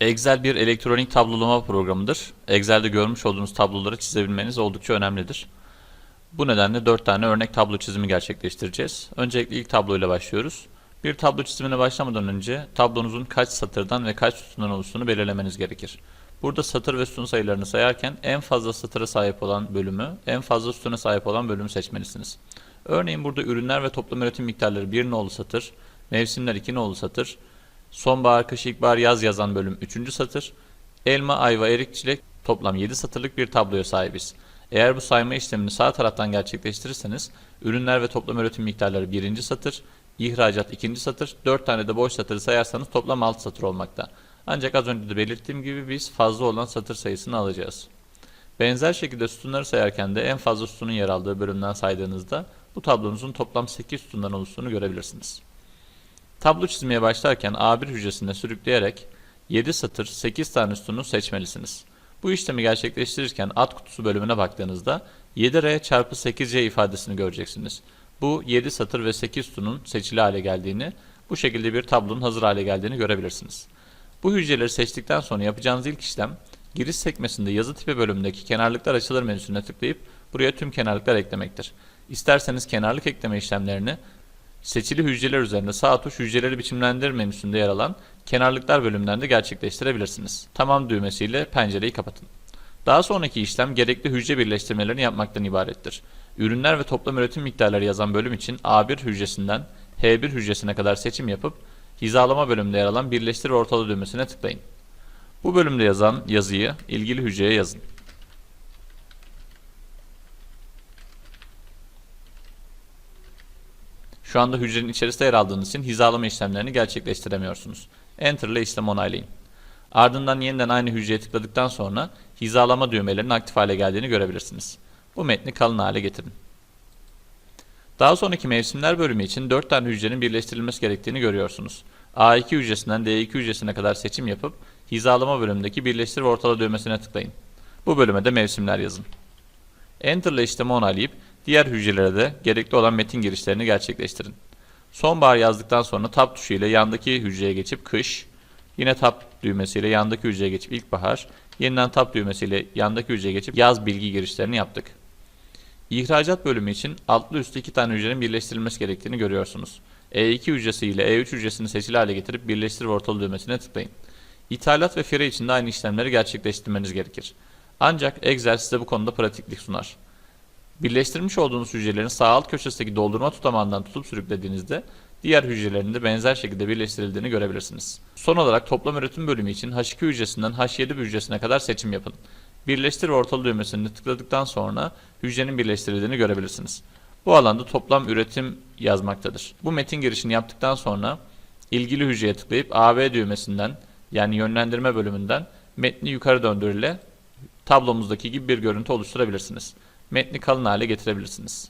Excel bir elektronik tablolama programıdır. Excel'de görmüş olduğunuz tabloları çizebilmeniz oldukça önemlidir. Bu nedenle 4 tane örnek tablo çizimi gerçekleştireceğiz. Öncelikle ilk tabloyla başlıyoruz. Bir tablo çizimine başlamadan önce tablonuzun kaç satırdan ve kaç sütundan oluştuğunu belirlemeniz gerekir. Burada satır ve sütun sayılarını sayarken en fazla satıra sahip olan bölümü, en fazla sütuna sahip olan bölümü seçmelisiniz. Örneğin burada ürünler ve toplam üretim miktarları 1 nolu satır, mevsimler 2 nolu satır, sonbahar, kış, ilkbahar, yaz yazan bölüm 3. satır, elma, ayva, erik, çilek toplam 7 satırlık bir tabloya sahibiz. Eğer bu sayma işlemini sağ taraftan gerçekleştirirseniz ürünler ve toplam üretim miktarları 1. satır, ihracat 2. satır, 4 tane de boş satırı sayarsanız toplam 6 satır olmakta. Ancak az önce de belirttiğim gibi biz fazla olan satır sayısını alacağız. Benzer şekilde sütunları sayarken de en fazla sütunun yer aldığı bölümden saydığınızda bu tablonuzun toplam 8 sütundan oluştuğunu görebilirsiniz. Tablo çizmeye başlarken A1 hücresine sürükleyerek 7 satır 8 tane sütunu seçmelisiniz. Bu işlemi gerçekleştirirken ad kutusu bölümüne baktığınızda 7R çarpı 8C ifadesini göreceksiniz. Bu 7 satır ve 8 sütunun seçili hale geldiğini, bu şekilde bir tablonun hazır hale geldiğini görebilirsiniz. Bu hücreleri seçtikten sonra yapacağınız ilk işlem, giriş sekmesinde yazı tipi bölümündeki kenarlıklar açılır menüsüne tıklayıp buraya tüm kenarlıklar eklemektir. İsterseniz kenarlık ekleme işlemlerini seçili hücreler üzerinde sağ tuş hücreleri biçimlendir menüsünde yer alan kenarlıklar bölümünden de gerçekleştirebilirsiniz. Tamam düğmesiyle pencereyi kapatın. Daha sonraki işlem gerekli hücre birleştirmelerini yapmaktan ibarettir. Ürünler ve toplam üretim miktarları yazan bölüm için A1 hücresinden H1 hücresine kadar seçim yapıp hizalama bölümünde yer alan birleştir ve düğmesine tıklayın. Bu bölümde yazan yazıyı ilgili hücreye yazın. Şu anda hücrenin içerisinde yer aldığınız için hizalama işlemlerini gerçekleştiremiyorsunuz. Enter ile işlem onaylayın. Ardından yeniden aynı hücreye tıkladıktan sonra hizalama düğmelerinin aktif hale geldiğini görebilirsiniz. Bu metni kalın hale getirin. Daha sonraki mevsimler bölümü için 4 tane hücrenin birleştirilmesi gerektiğini görüyorsunuz. A2 hücresinden D2 hücresine kadar seçim yapıp hizalama bölümündeki birleştir ve ortala düğmesine tıklayın. Bu bölüme de mevsimler yazın. Enter ile işlemi onaylayıp diğer hücrelere de gerekli olan metin girişlerini gerçekleştirin. Sonbahar yazdıktan sonra tab tuşu ile yandaki hücreye geçip kış, yine tab düğmesiyle yandaki hücreye geçip ilkbahar, yeniden tab düğmesiyle yandaki hücreye geçip yaz bilgi girişlerini yaptık. İhracat bölümü için altlı üstlü iki tane hücrenin birleştirilmesi gerektiğini görüyorsunuz. E2 hücresi ile E3 hücresini seçili hale getirip birleştir ve ortalı düğmesine tıklayın. İthalat ve fire için de aynı işlemleri gerçekleştirmeniz gerekir. Ancak Excel size bu konuda pratiklik sunar. Birleştirmiş olduğunuz hücrelerin sağ alt köşesindeki doldurma tutamağından tutup sürüklediğinizde diğer hücrelerin de benzer şekilde birleştirildiğini görebilirsiniz. Son olarak toplam üretim bölümü için H2 hücresinden H7 hücresine kadar seçim yapın. Birleştir ve ortalı düğmesini tıkladıktan sonra hücrenin birleştirildiğini görebilirsiniz. Bu alanda toplam üretim yazmaktadır. Bu metin girişini yaptıktan sonra ilgili hücreye tıklayıp AB düğmesinden yani yönlendirme bölümünden metni yukarı döndür ile tablomuzdaki gibi bir görüntü oluşturabilirsiniz. Metni kalın hale getirebilirsiniz.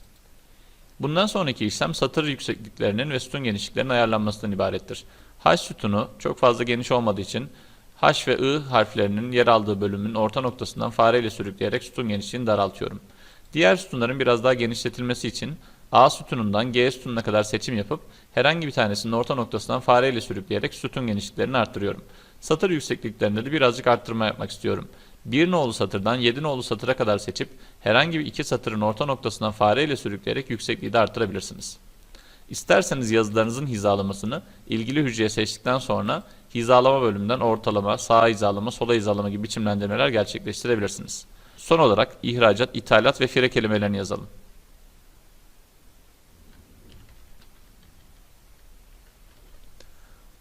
Bundan sonraki işlem satır yüksekliklerinin ve sütun genişliklerinin ayarlanmasından ibarettir. H sütunu çok fazla geniş olmadığı için H ve I harflerinin yer aldığı bölümün orta noktasından fareyle sürükleyerek sütun genişliğini daraltıyorum. Diğer sütunların biraz daha genişletilmesi için A sütunundan G sütununa kadar seçim yapıp herhangi bir tanesinin orta noktasından fareyle sürükleyerek sütun genişliklerini arttırıyorum. Satır yüksekliklerinde de birazcık arttırma yapmak istiyorum. 1 nolu satırdan 7 nolu satıra kadar seçip herhangi bir iki satırın orta noktasından fareyle sürükleyerek yüksekliği de arttırabilirsiniz. İsterseniz yazılarınızın hizalamasını ilgili hücreye seçtikten sonra hizalama bölümünden ortalama, sağa hizalama, sola hizalama gibi biçimlendirmeler gerçekleştirebilirsiniz. Son olarak ihracat, ithalat ve fire kelimelerini yazalım.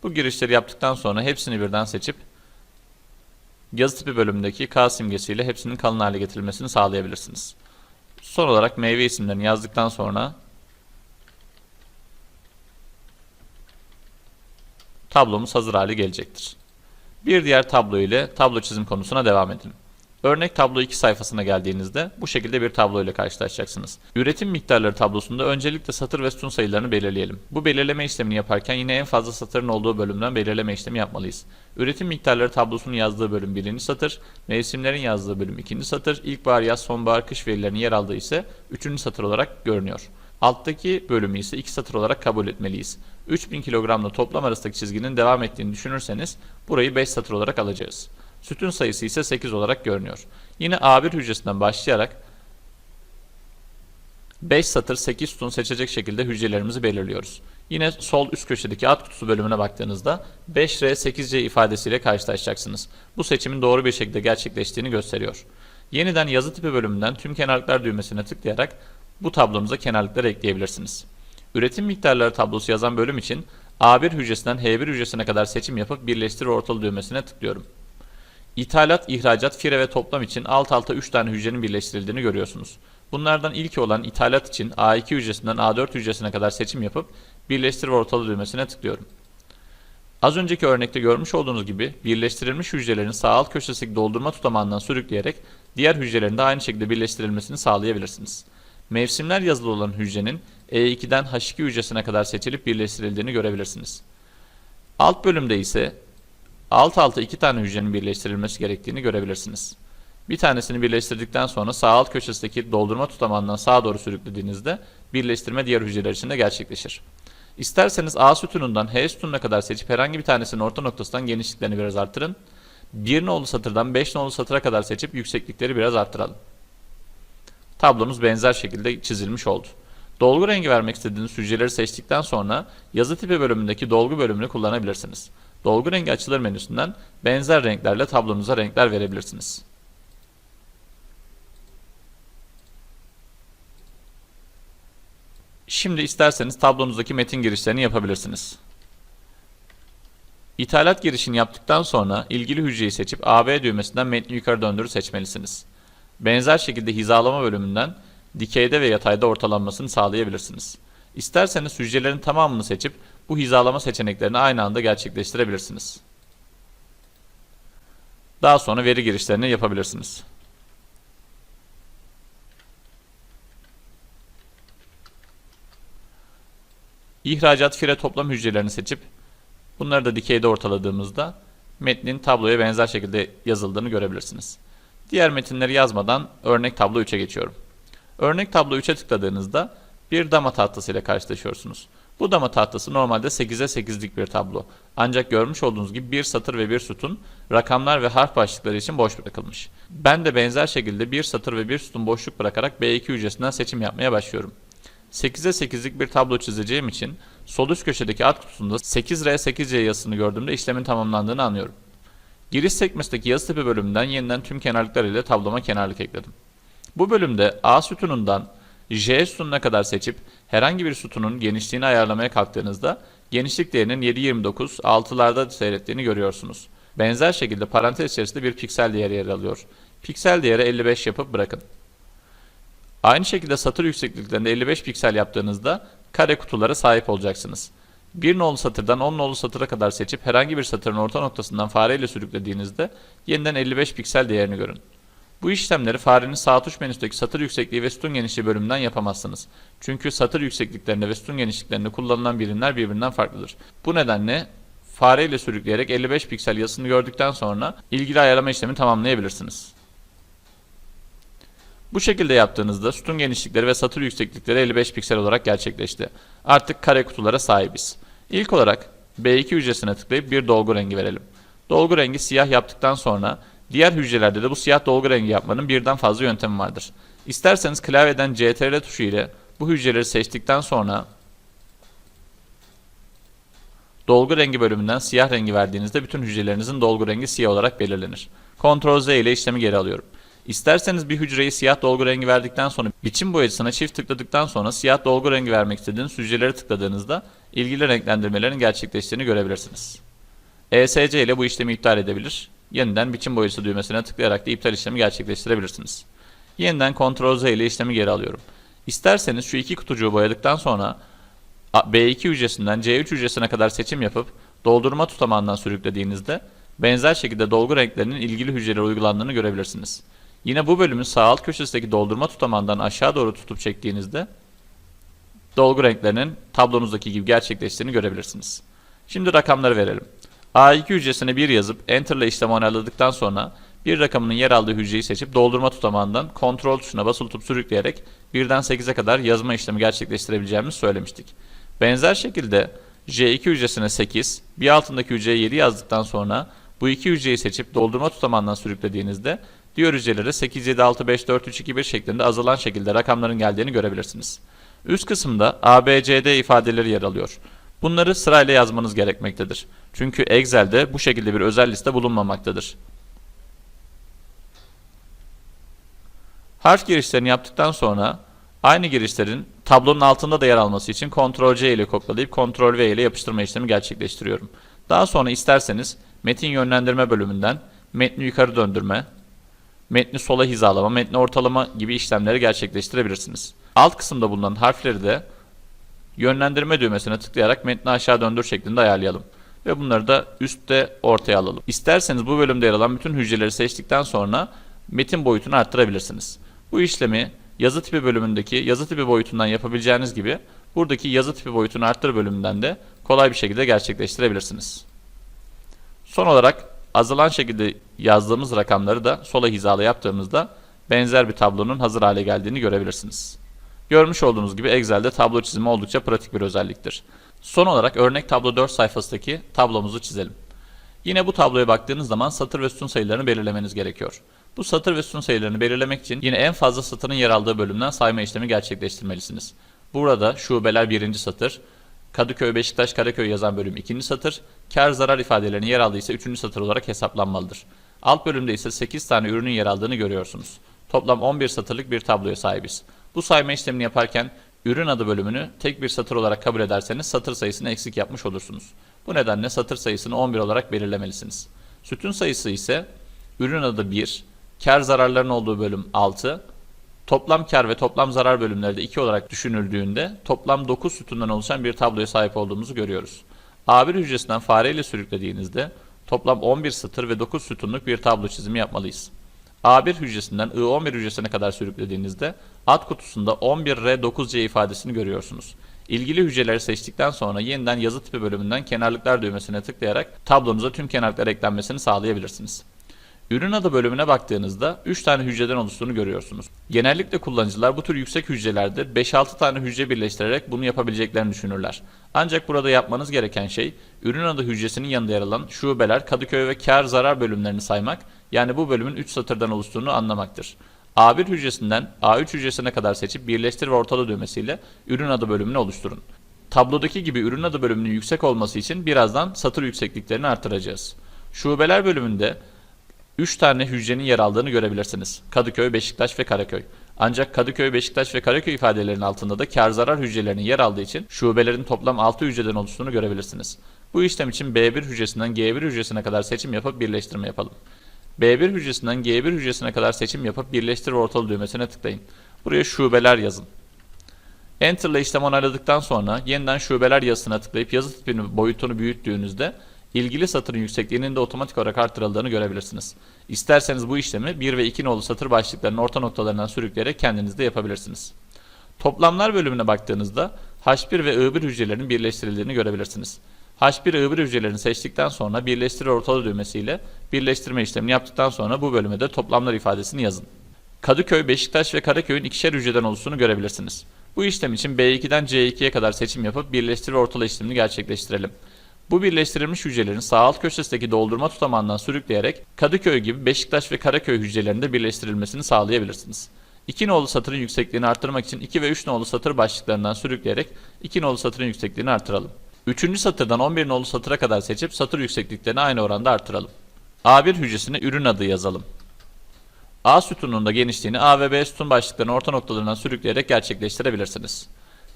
Bu girişleri yaptıktan sonra hepsini birden seçip yazı tipi bölümündeki K simgesiyle hepsinin kalın hale getirilmesini sağlayabilirsiniz. Son olarak meyve isimlerini yazdıktan sonra tablomuz hazır hale gelecektir. Bir diğer tablo ile tablo çizim konusuna devam edelim. Örnek tablo 2 sayfasına geldiğinizde bu şekilde bir tablo ile karşılaşacaksınız. Üretim miktarları tablosunda öncelikle satır ve sütun sayılarını belirleyelim. Bu belirleme işlemini yaparken yine en fazla satırın olduğu bölümden belirleme işlemi yapmalıyız. Üretim miktarları tablosunun yazdığı bölüm 1. satır, mevsimlerin yazdığı bölüm 2. satır, ilkbahar, yaz, sonbahar, kış verilerinin yer aldığı ise 3. satır olarak görünüyor. Alttaki bölümü ise iki satır olarak kabul etmeliyiz. 3000 kilogramla toplam arasındaki çizginin devam ettiğini düşünürseniz burayı 5 satır olarak alacağız. Sütun sayısı ise 8 olarak görünüyor. Yine A1 hücresinden başlayarak 5 satır 8 sütun seçecek şekilde hücrelerimizi belirliyoruz. Yine sol üst köşedeki alt kutusu bölümüne baktığınızda 5R 8C ifadesiyle karşılaşacaksınız. Bu seçimin doğru bir şekilde gerçekleştiğini gösteriyor. Yeniden yazı tipi bölümünden tüm kenarlıklar düğmesine tıklayarak bu tablomuza kenarlıklar ekleyebilirsiniz. Üretim miktarları tablosu yazan bölüm için A1 hücresinden H1 hücresine kadar seçim yapıp birleştir ortalı düğmesine tıklıyorum. İthalat, ihracat, fire ve toplam için alt alta 3 tane hücrenin birleştirildiğini görüyorsunuz. Bunlardan ilki olan ithalat için A2 hücresinden A4 hücresine kadar seçim yapıp birleştir ve ortalı düğmesine tıklıyorum. Az önceki örnekte görmüş olduğunuz gibi birleştirilmiş hücrelerin sağ alt köşesindeki doldurma tutamağından sürükleyerek diğer hücrelerin de aynı şekilde birleştirilmesini sağlayabilirsiniz. Mevsimler yazılı olan hücrenin E2'den H2 hücresine kadar seçilip birleştirildiğini görebilirsiniz. Alt bölümde ise alt alta iki tane hücrenin birleştirilmesi gerektiğini görebilirsiniz. Bir tanesini birleştirdikten sonra sağ alt köşesindeki doldurma tutamağından sağa doğru sürüklediğinizde birleştirme diğer hücreler için de gerçekleşir. İsterseniz A sütunundan H sütununa kadar seçip herhangi bir tanesinin orta noktasından genişliklerini biraz artırın. 1 nolu satırdan 5 nolu satıra kadar seçip yükseklikleri biraz arttıralım. Tablomuz benzer şekilde çizilmiş oldu. Dolgu rengi vermek istediğiniz hücreleri seçtikten sonra yazı tipi bölümündeki dolgu bölümünü kullanabilirsiniz. Dolgu rengi açılır menüsünden benzer renklerle tablonuza renkler verebilirsiniz. Şimdi isterseniz tablonuzdaki metin girişlerini yapabilirsiniz. İthalat girişini yaptıktan sonra ilgili hücreyi seçip AB düğmesinden metni yukarı döndürü seçmelisiniz. Benzer şekilde hizalama bölümünden dikeyde ve yatayda ortalanmasını sağlayabilirsiniz. İsterseniz hücrelerin tamamını seçip bu hizalama seçeneklerini aynı anda gerçekleştirebilirsiniz. Daha sonra veri girişlerini yapabilirsiniz. İhracat fire toplam hücrelerini seçip bunları da dikeyde ortaladığımızda metnin tabloya benzer şekilde yazıldığını görebilirsiniz. Diğer metinleri yazmadan örnek tablo 3'e geçiyorum. Örnek tablo 3'e tıkladığınızda bir dama tahtası ile karşılaşıyorsunuz. Bu dama tahtası normalde 8'e 8'lik bir tablo. Ancak görmüş olduğunuz gibi bir satır ve bir sütun rakamlar ve harf başlıkları için boş bırakılmış. Ben de benzer şekilde bir satır ve bir sütun boşluk bırakarak B2 hücresinden seçim yapmaya başlıyorum. 8'e 8'lik bir tablo çizeceğim için sol üst köşedeki alt kutusunda 8R 8C yazısını gördüğümde işlemin tamamlandığını anlıyorum. Giriş sekmesindeki yazı tipi bölümünden yeniden tüm kenarlıklar ile tabloma kenarlık ekledim. Bu bölümde A sütunundan J sütununa kadar seçip herhangi bir sütunun genişliğini ayarlamaya kalktığınızda genişlik değerinin 7.29 6'larda seyrettiğini görüyorsunuz. Benzer şekilde parantez içerisinde bir piksel değeri yer alıyor. Piksel değeri 55 yapıp bırakın. Aynı şekilde satır yüksekliklerinde 55 piksel yaptığınızda kare kutulara sahip olacaksınız. Bir nolu satırdan 10 nolu satıra kadar seçip herhangi bir satırın orta noktasından fareyle sürüklediğinizde yeniden 55 piksel değerini görün. Bu işlemleri farenin sağ tuş menüsündeki satır yüksekliği ve sütun genişliği bölümünden yapamazsınız. Çünkü satır yüksekliklerinde ve sütun genişliklerinde kullanılan birimler birbirinden farklıdır. Bu nedenle fareyle sürükleyerek 55 piksel yazısını gördükten sonra ilgili ayarlama işlemi tamamlayabilirsiniz. Bu şekilde yaptığınızda sütun genişlikleri ve satır yükseklikleri 55 piksel olarak gerçekleşti. Artık kare kutulara sahibiz. İlk olarak B2 hücresine tıklayıp bir dolgu rengi verelim. Dolgu rengi siyah yaptıktan sonra diğer hücrelerde de bu siyah dolgu rengi yapmanın birden fazla yöntemi vardır. İsterseniz klavyeden CTRL tuşu ile bu hücreleri seçtikten sonra dolgu rengi bölümünden siyah rengi verdiğinizde bütün hücrelerinizin dolgu rengi siyah olarak belirlenir. Ctrl Z ile işlemi geri alıyorum. İsterseniz bir hücreyi siyah dolgu rengi verdikten sonra biçim boyacısına çift tıkladıktan sonra siyah dolgu rengi vermek istediğiniz hücreleri tıkladığınızda ilgili renklendirmelerin gerçekleştiğini görebilirsiniz. ESC ile bu işlemi iptal edebilir. Yeniden biçim boyacısı düğmesine tıklayarak da iptal işlemi gerçekleştirebilirsiniz. Yeniden Ctrl Z ile işlemi geri alıyorum. İsterseniz şu iki kutucuğu boyadıktan sonra B2 hücresinden C3 hücresine kadar seçim yapıp doldurma tutamağından sürüklediğinizde benzer şekilde dolgu renklerinin ilgili hücrelere uygulandığını görebilirsiniz. Yine bu bölümün sağ alt köşesindeki doldurma tutamağından aşağı doğru tutup çektiğinizde dolgu renklerinin tablonuzdaki gibi gerçekleştiğini görebilirsiniz. Şimdi rakamları verelim. A2 hücresine 1 yazıp Enter ile işlemi onayladıktan sonra bir rakamının yer aldığı hücreyi seçip doldurma tutamağından kontrol tuşuna basılı tutup sürükleyerek birden 8'e kadar yazma işlemi gerçekleştirebileceğimizi söylemiştik. Benzer şekilde J2 hücresine 8, bir altındaki hücreye 7 yazdıktan sonra bu iki hücreyi seçip doldurma tutamağından sürüklediğinizde diğer hücrelere 8, 7, 6, 5, 4, 3, 2, 1 şeklinde azalan şekilde rakamların geldiğini görebilirsiniz. Üst kısımda A, B, C, D ifadeleri yer alıyor. Bunları sırayla yazmanız gerekmektedir. Çünkü Excel'de bu şekilde bir özel liste bulunmamaktadır. Harf girişlerini yaptıktan sonra aynı girişlerin tablonun altında da yer alması için Ctrl C ile kopyalayıp Ctrl V ile yapıştırma işlemi gerçekleştiriyorum. Daha sonra isterseniz metin yönlendirme bölümünden metni yukarı döndürme, metni sola hizalama, metni ortalama gibi işlemleri gerçekleştirebilirsiniz. Alt kısımda bulunan harfleri de yönlendirme düğmesine tıklayarak metni aşağı döndür şeklinde ayarlayalım. Ve bunları da üstte ortaya alalım. İsterseniz bu bölümde yer alan bütün hücreleri seçtikten sonra metin boyutunu arttırabilirsiniz. Bu işlemi yazı tipi bölümündeki yazı tipi boyutundan yapabileceğiniz gibi buradaki yazı tipi boyutunu arttır bölümünden de kolay bir şekilde gerçekleştirebilirsiniz. Son olarak azalan şekilde yazdığımız rakamları da sola hizalı yaptığımızda benzer bir tablonun hazır hale geldiğini görebilirsiniz. Görmüş olduğunuz gibi Excel'de tablo çizimi oldukça pratik bir özelliktir. Son olarak örnek tablo 4 sayfasındaki tablomuzu çizelim. Yine bu tabloya baktığınız zaman satır ve sütun sayılarını belirlemeniz gerekiyor. Bu satır ve sütun sayılarını belirlemek için yine en fazla satırın yer aldığı bölümden sayma işlemi gerçekleştirmelisiniz. Burada şubeler birinci satır, Kadıköy, Beşiktaş, Karaköy yazan bölüm ikinci satır, kar zarar ifadelerinin yer aldığı ise üçüncü satır olarak hesaplanmalıdır. Alt bölümde ise 8 tane ürünün yer aldığını görüyorsunuz. Toplam 11 satırlık bir tabloya sahibiz. Bu sayma işlemini yaparken ürün adı bölümünü tek bir satır olarak kabul ederseniz satır sayısını eksik yapmış olursunuz. Bu nedenle satır sayısını 11 olarak belirlemelisiniz. Sütun sayısı ise ürün adı 1, kar zararların olduğu bölüm 6, toplam kar ve toplam zarar bölümleri de 2 olarak düşünüldüğünde toplam 9 sütundan oluşan bir tabloya sahip olduğumuzu görüyoruz. A1 hücresinden fareyle sürüklediğinizde toplam 11 satır ve 9 sütunluk bir tablo çizimi yapmalıyız. A1 hücresinden I11 hücresine kadar sürüklediğinizde alt kutusunda 11R9C ifadesini görüyorsunuz. İlgili hücreleri seçtikten sonra yeniden yazı tipi bölümünden kenarlıklar düğmesine tıklayarak tablonuza tüm kenarlıklar eklenmesini sağlayabilirsiniz. Ürün adı bölümüne baktığınızda 3 tane hücreden oluştuğunu görüyorsunuz. Genellikle kullanıcılar bu tür yüksek hücrelerde 5-6 tane hücre birleştirerek bunu yapabileceklerini düşünürler. Ancak burada yapmanız gereken şey ürün adı hücresinin yanında yer alan şubeler, Kadıköy ve kar zarar bölümlerini saymak yani bu bölümün 3 satırdan oluştuğunu anlamaktır. A1 hücresinden A3 hücresine kadar seçip birleştir ve ortala düğmesiyle ürün adı bölümünü oluşturun. Tablodaki gibi ürün adı bölümünün yüksek olması için birazdan satır yüksekliklerini artıracağız. Şubeler bölümünde 3 tane hücrenin yer aldığını görebilirsiniz. Kadıköy, Beşiktaş ve Karaköy. Ancak Kadıköy, Beşiktaş ve Karaköy ifadelerinin altında da kar zarar hücrelerinin yer aldığı için şubelerin toplam 6 hücreden oluştuğunu görebilirsiniz. Bu işlem için B1 hücresinden G1 hücresine kadar seçim yapıp birleştirme yapalım. B1 hücresinden G1 hücresine kadar seçim yapıp birleştir ortalı düğmesine tıklayın. Buraya şubeler yazın. Enter ile işlem onayladıktan sonra yeniden şubeler yazısına tıklayıp yazı tipini boyutunu büyüttüğünüzde ilgili satırın yüksekliğinin de otomatik olarak artırıldığını görebilirsiniz. İsterseniz bu işlemi 1 ve 2 nolu satır başlıklarının orta noktalarından sürükleyerek kendiniz de yapabilirsiniz. Toplamlar bölümüne baktığınızda H1 ve I1 hücrelerinin birleştirildiğini görebilirsiniz. H1 I1 hücrelerini seçtikten sonra birleştir ortalı düğmesiyle birleştirme işlemini yaptıktan sonra bu bölüme de toplamlar ifadesini yazın. Kadıköy, Beşiktaş ve Karaköy'ün ikişer hücreden oluştuğunu görebilirsiniz. Bu işlem için B2'den C2'ye kadar seçim yapıp birleştir ortala işlemini gerçekleştirelim. Bu birleştirilmiş hücrelerin sağ alt köşesindeki doldurma tutamağından sürükleyerek Kadıköy gibi Beşiktaş ve Karaköy hücrelerinde birleştirilmesini sağlayabilirsiniz. 2 nolu satırın yüksekliğini arttırmak için 2 ve 3 nolu satır başlıklarından sürükleyerek 2 nolu satırın yüksekliğini artıralım. 3. satırdan 11 nolu satıra kadar seçip satır yüksekliklerini aynı oranda artıralım. A1 hücresine ürün adı yazalım. A sütununun genişliğini A ve B sütun başlıklarının orta noktalarından sürükleyerek gerçekleştirebilirsiniz.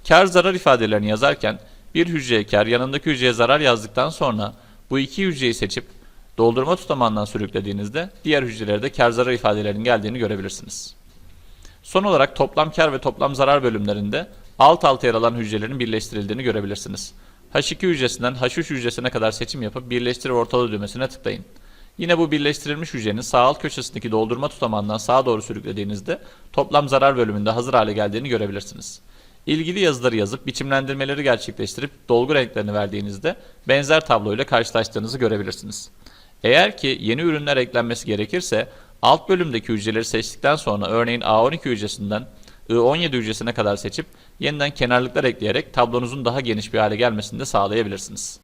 Kar zarar ifadelerini yazarken bir hücreye kar yanındaki hücreye zarar yazdıktan sonra bu iki hücreyi seçip doldurma tutamağından sürüklediğinizde diğer hücrelerde kar zarar ifadelerinin geldiğini görebilirsiniz. Son olarak toplam kar ve toplam zarar bölümlerinde alt alta yer alan hücrelerin birleştirildiğini görebilirsiniz. H2 hücresinden H3 hücresine kadar seçim yapıp birleştir ve düğmesine tıklayın. Yine bu birleştirilmiş hücrenin sağ alt köşesindeki doldurma tutamağından sağa doğru sürüklediğinizde toplam zarar bölümünde hazır hale geldiğini görebilirsiniz. İlgili yazıları yazıp biçimlendirmeleri gerçekleştirip dolgu renklerini verdiğinizde benzer tabloyla karşılaştığınızı görebilirsiniz. Eğer ki yeni ürünler eklenmesi gerekirse alt bölümdeki hücreleri seçtikten sonra örneğin A12 hücresinden I17 hücresine kadar seçip yeniden kenarlıklar ekleyerek tablonuzun daha geniş bir hale gelmesini de sağlayabilirsiniz.